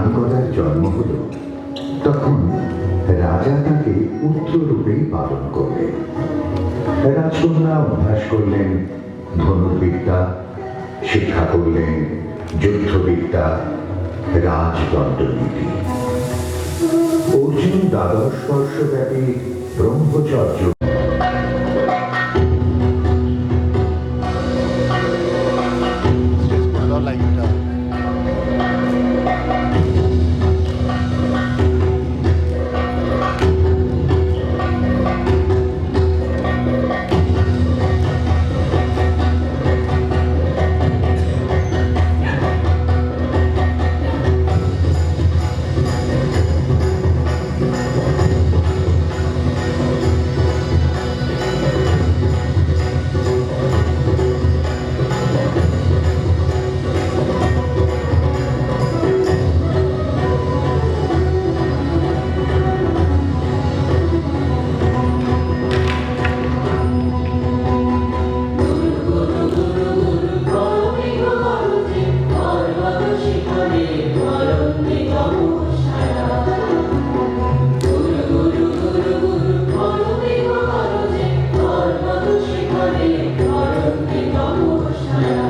নারকদার জন্ম হল। তখন রাজা তাকে পুত্ররূপেই পালন করলেন। রাজকন্যা অভ্যাস করলেন, ধনুর্বিদ্যা শিক্ষা করলেন, যুদ্ধবিদ্যা, রাজদণ্ডনীতি। অর্জুন দ্বাদশ বর্ষব্যাপী ব্রহ্মচর্য করুণাময়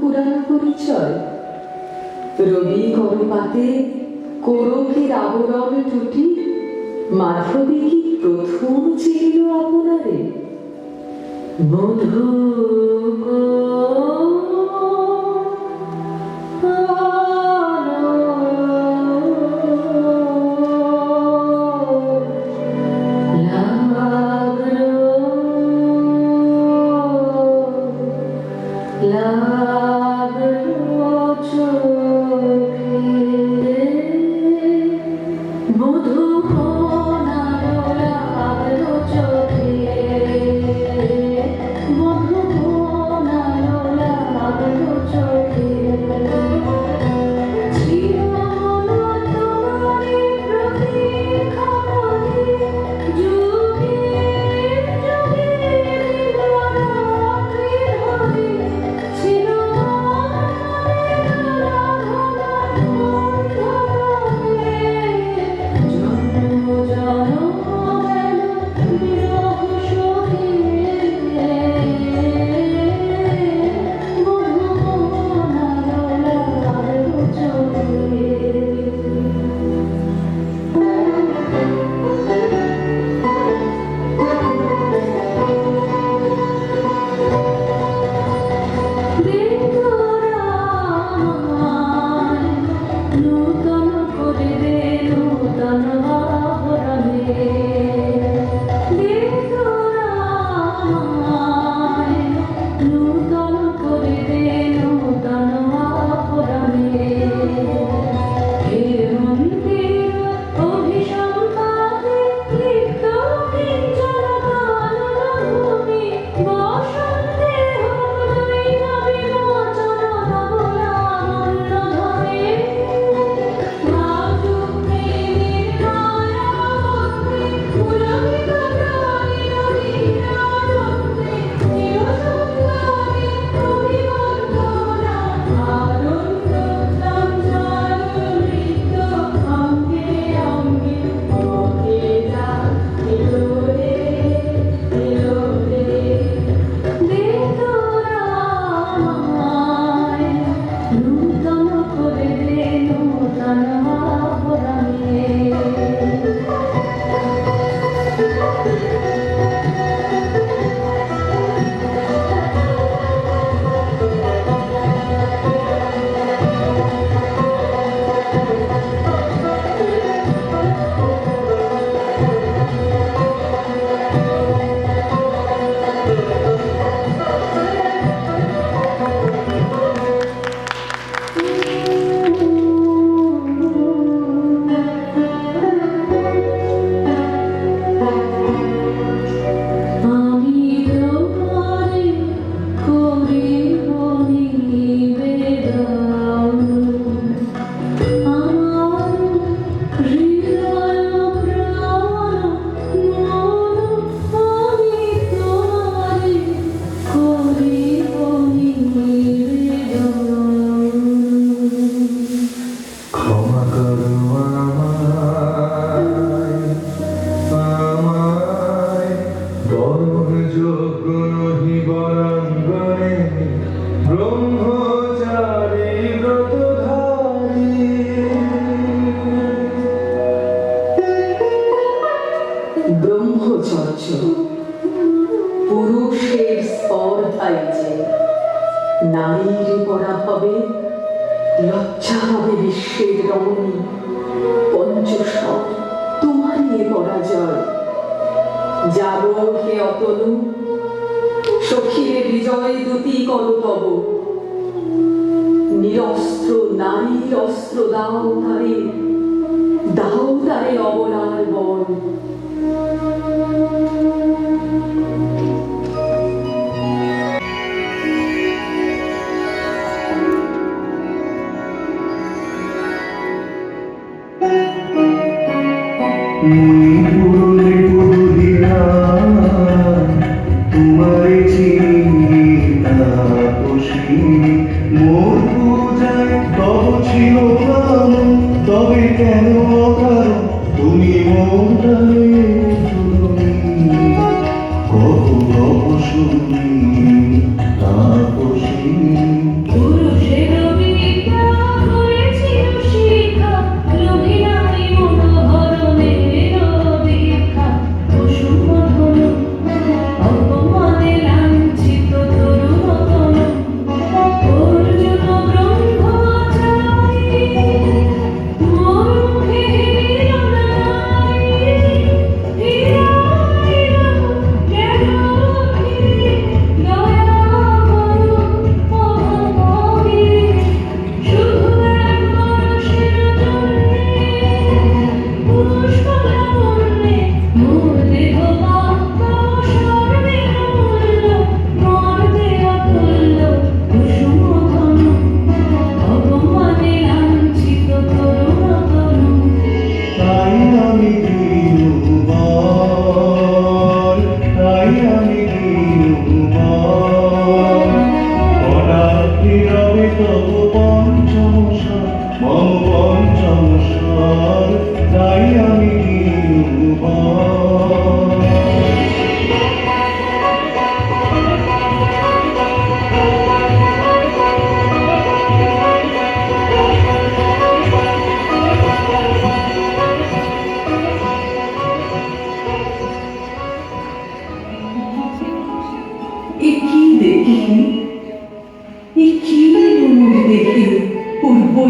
পুরাণ পরিচয়। রবি করপাতে কোরকের আবরণ টুটি মাধবী কি প্রথম চিনল আপনারে? মধু embora.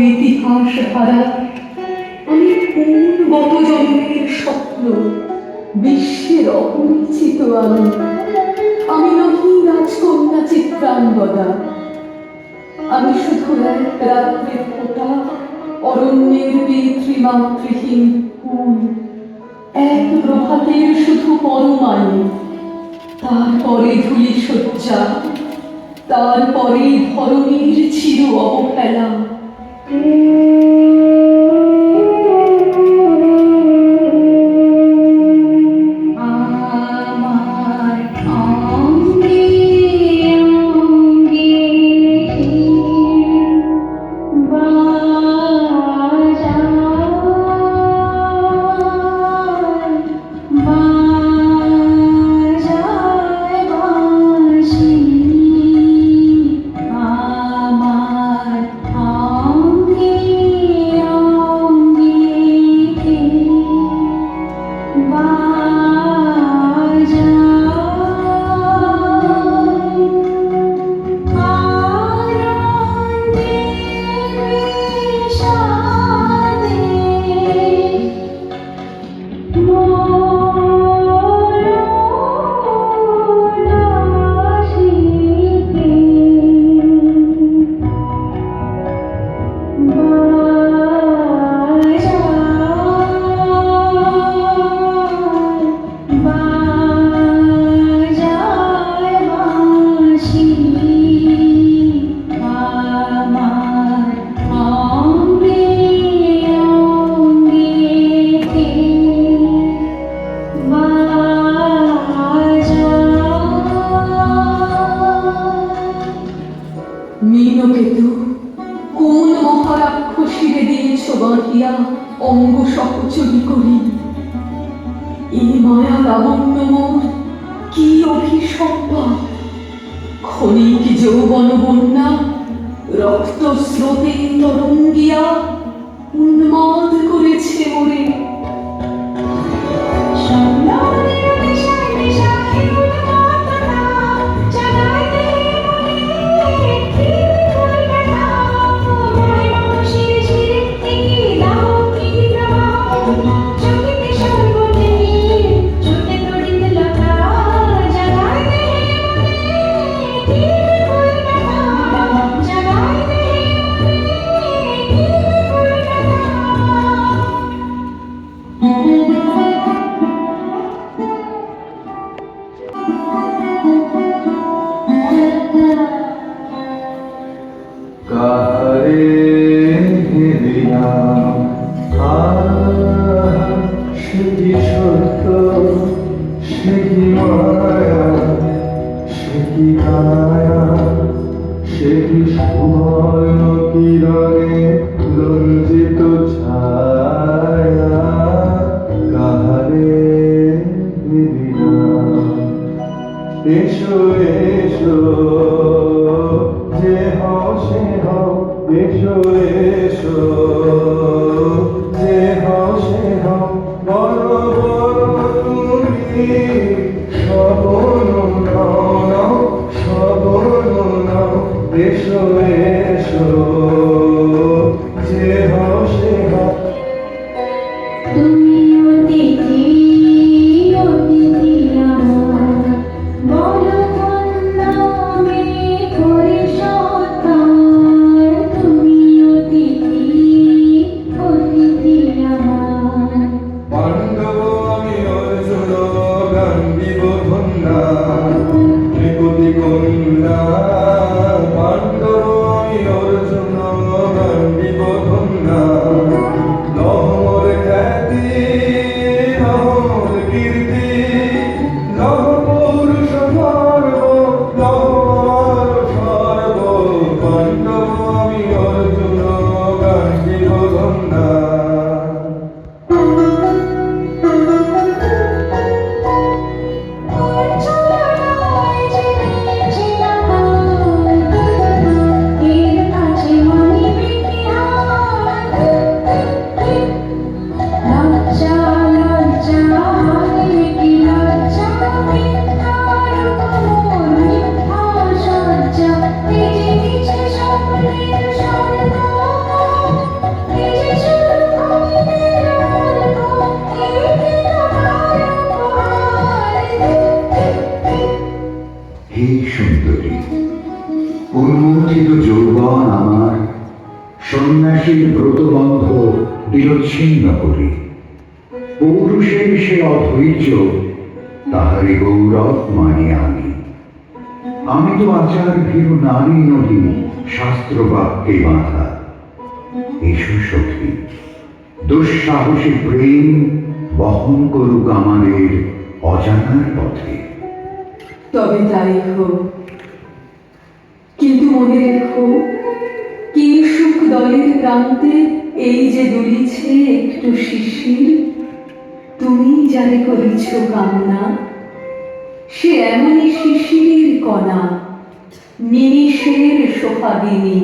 ইতিহাস হারা আমি কোন গত জন্মের স্বপ্ন, বিশ্বের অপরিচিত আমি। আমি নহি রাজকন্যা চিত্রাঙ্গদা। আমি শুধু এক রাত্রের ফোটা অরণ্যের পিতৃমাতৃহীন কুল। এক রহাতের শুধু পরমায়ু তারপরে ধুলি শয্যা তারপরে ধরণীর চির অবহেলা। Deus. এসো সখী। দুঃসাহসী প্রেম বহন করুক আমাদের অজানার পথে। তবে তাই হোক কিন্তু মনে রেখো, কি সুখ দলের প্রান্তে এই যে দুলিছে একটু শিশির? তুমি যারে করিছ কামনা, সে এমনই শিশিরের কণা, নিমিষের সোহাগিনী।